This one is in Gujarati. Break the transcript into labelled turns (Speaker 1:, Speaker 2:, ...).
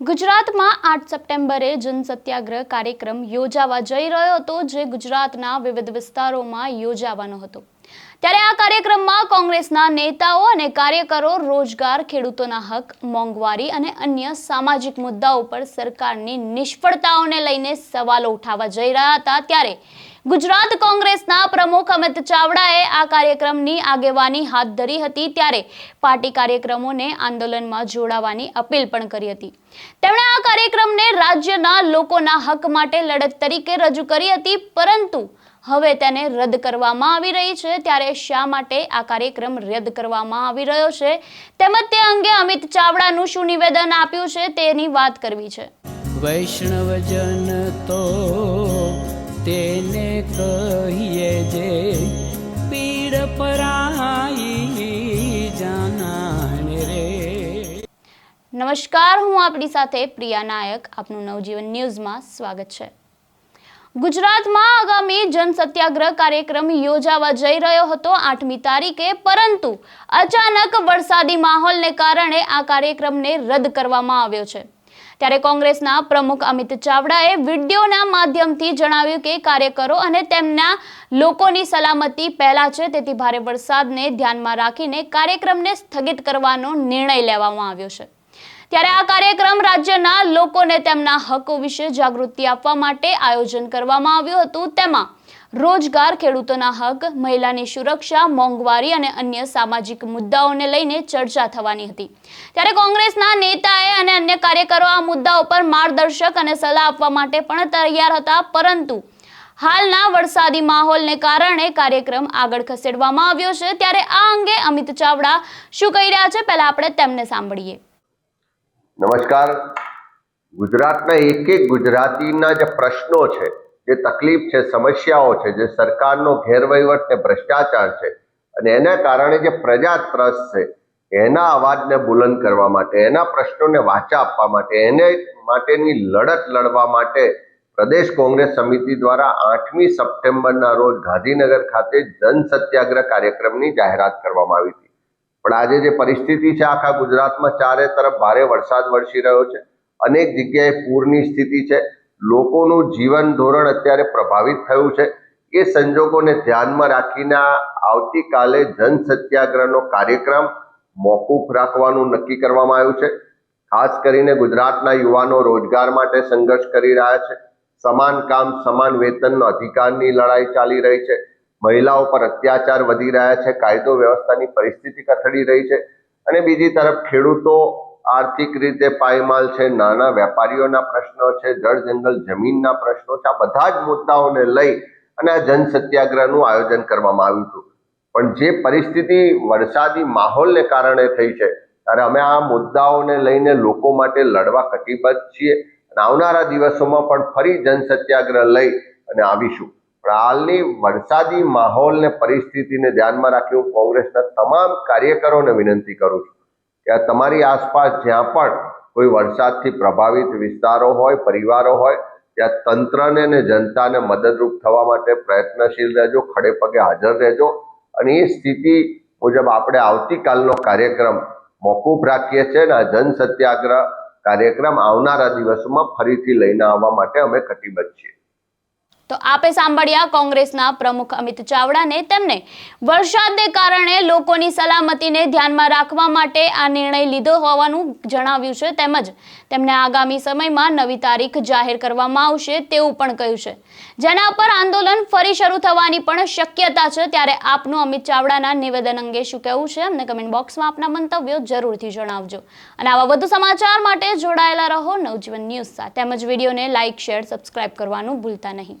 Speaker 1: ગુજરાતમાં આઠ સપ્ટેમ્બરે જનસત્યાગ્રહ કાર્યક્રમ યોજાવા જઈ રહ્યો હતો, જે ગુજરાતના વિવિધ વિસ્તારોમાં યોજાવાનો હતો. ત્યારે આ કાર્યક્રમમાં કોંગ્રેસના નેતાઓ અને કાર્યકરો રોજગાર, ખેડૂતોના હક, મોંઘવારી અને અન્ય સામાજિક મુદ્દાઓ પર સરકારની નિષ્ફળતાઓને લઈને સવાલો ઉઠાવવા જઈ રહ્યા હતા. ત્યારે ગુજરાત કોંગ્રેસના પ્રમુખ અમિત ચાવડાએ આ કાર્યક્રમની આગેવાની હાથ ધરી હતી ત્યારે પાર્ટી કાર્યક્રમોને આંદોલનમાં જોડાવાની અપીલ પણ કરી હતી. તેમણે આ કાર્યક્રમને રાજ્યના લોકોના હક માટે લડત તરીકે રજૂ કરી હતી, પરંતુ હવે તેને રદ કરવામાં આવી રહી છે. ત્યારે શા માટે આ કાર્યક્રમ રદ કરવામાં આવી રહ્યો છે? તેમજ તે અંગે અમિત ચાવડાનું શું નિવેદન આપ્યું છે તેની વાત કરવી છે.
Speaker 2: વૈષ્ણવજન તો કહીએ જે પીડ પરાઈ જાનાને રે.
Speaker 1: નમસ્કાર, હું આપણી સાથે પ્રિયા નાયક. આપનું નવજીવન ન્યૂઝમાં સ્વાગત છે. ગુજરાતમાં આગામી જન સત્યાગ્રહ કાર્યક્રમ યોજાવા જઈ રહ્યો હતો આઠમી તારીખે, પરંતુ અચાનક વરસાદી માહોલને કારણે આ કાર્યક્રમને રદ કરવામાં આવ્યો છે. ત્યારે કોંગ્રેસના પ્રમુખ અમિત ચાવડાએ વિડીયોના માધ્યમથી જણાવ્યું કે કાર્યકરો અને તેમના લોકોની સલામતી પહેલા છે, તેથી ભારે વરસાદને ધ્યાનમાં રાખીને કાર્યક્રમને સ્થગિત કરવાનો નિર્ણય લેવામાં આવ્યો છે. ત્યારે આ કાર્યક્રમ રાજ્યના લોકોને તેમના હકો વિશે જાગૃતિ આપવા માટે આયોજન કરવામાં આવ્યું હતું. તેમાં રોજગાર ખેડૂતોના હક, મહિલાની સુરક્ષા, મોંઘવારી અને અન્ય સામાજિક મુદ્દાઓને લઈને ચર્ચા થવાની હતી. ત્યારે કોંગ્રેસના નેતાએ અને અન્ય કાર્યકરો આ મુદ્દાઓ પર માર્ગદર્શક અને સલાહ આપવા માટે પણ તૈયાર હતા. પરંતુ હાલના વરસાદી માહોલને કારણે કાર્યક્રમ આગળ ખસેડવામાં આવ્યો છે. ત્યારે આ અંગે અમિત ચાવડા શું કહી રહ્યા છે, પહેલા આપણે તેમને સાંભળીએ.
Speaker 3: નમસ્કાર. ગુજરાતના એક એક ગુજરાતીના જે પ્રશ્નો છે, જે તકલીફ છે, સમસ્યાઓ છે, જે સરકારનો ગેરવહીવટ ને ભ્રષ્ટાચાર છે અને એના કારણે જે પ્રજા ત્રસ્ત છે, એના અવાજને બુલંદ કરવા માટે, એના પ્રશ્નોને વાચા આપવા માટે, એને માટેની લડત લડવા માટે પ્રદેશ કોંગ્રેસ સમિતિ દ્વારા આઠમી સપ્ટેમ્બરના રોજ ગાંધીનગર ખાતે જન સત્યાગ્રહ કાર્યક્રમની જાહેરાત કરવામાં આવી હતી. પણ આજે જે પરિસ્થિતિ છે, આખા ગુજરાતમાં ચારે તરફ ભારે વરસાદ વરસી રહ્યો છે. અનેક જગ્યાએ પૂરની સ્થિતિ છે. લોકોનું જીવન ધોરણ અત્યારે પ્રભાવિત થયું છે. એ સંજોગોને ધ્યાનમાં રાખીને આવતીકાલે જન સત્યાગ્રહનો કાર્યક્રમ મોકૂફ રાખવાનું નક્કી કરવામાં આવ્યું છે. ખાસ કરીને ગુજરાતના યુવાનો રોજગાર માટે સંઘર્ષ કરી રહ્યા છે. સમાન કામ, સમાન વેતનનો અધિકારની લડાઈ ચાલી રહી છે. મહિલાઓ પર અત્યાચાર વધી રહ્યા છે, કાયદો વ્યવસ્થાની પરિસ્થિતિ કથળી રહી છે અને બીજી તરફ ખેડૂતો આર્થિક રીતે પાયમાલ છે, નાના વેપારીઓના પ્રશ્નો છે, જળ જંગલ જમીનના પ્રશ્નો છે, આ બધા જ મુદ્દાઓને લઈ અને આ જન સત્યાગ્રહનું આયોજન કરવામાં આવ્યું હતું. પણ જે પરિસ્થિતિ વરસાદી માહોલને કારણે થઈ છે, ત્યારે અમે આ મુદ્દાઓને લઈને લોકો માટે લડવા કટિબદ્ધ છીએ અને આવનારા દિવસોમાં પણ ફરી જન સત્યાગ્રહ લઈ અને આવીશું. હાલની વરસાદી માહોલને પરિસ્થિતિને ધ્યાનમાં રાખી હું કોંગ્રેસના તમામ કાર્યકરોને વિનંતી કરું છું કે તમારી આસપાસ જ્યાં પણ કોઈ વરસાદથી પ્રભાવિત વિસ્તારો હોય, પરિવારો હોય, ત્યાં તંત્રને ને જનતાને મદદરૂપ થવા માટે પ્રયત્નશીલ રહેજો, ખડે પગે હાજર રહેજો અને એ સ્થિતિ મુજબ આપણે આવતીકાલનો કાર્યક્રમ મોકૂફ રાખીએ છીએ અને આ જન સત્યાગ્રહ કાર્યક્રમ આવનારા દિવસોમાં ફરીથી લઈને આવવા માટે અમે કટિબદ્ધ છીએ.
Speaker 1: તો આપે સાંભળ્યા કોંગ્રેસના પ્રમુખ અમિત ચાવડાને તેમને વરસાદને કારણે લોકોની સલામતીને ધ્યાનમાં રાખવા માટે આ નિર્ણય લીધો હોવાનું જણાવ્યું છે. તેમજ તેમને આગામી સમયમાં નવી તારીખ જાહેર કરવામાં આવશે તેવું પણ કહ્યું છે. જેના પર આંદોલન ફરી શરૂ થવાની પણ શક્યતા છે. ત્યારે આપનું અમિત ચાવડાના નિવેદન અંગે શું કહેવું છે? અમને કમેન્ટ બોક્સમાં આપના મંતવ્યો જરૂરથી જણાવજો. અને આવા વધુ સમાચાર માટે જોડાયેલા રહો નવજીવન ન્યૂઝ સાથે. તેમજ વિડીયોને લાઇક શેર સબસ્ક્રાઇબ કરવાનું ભૂલતા નહીં.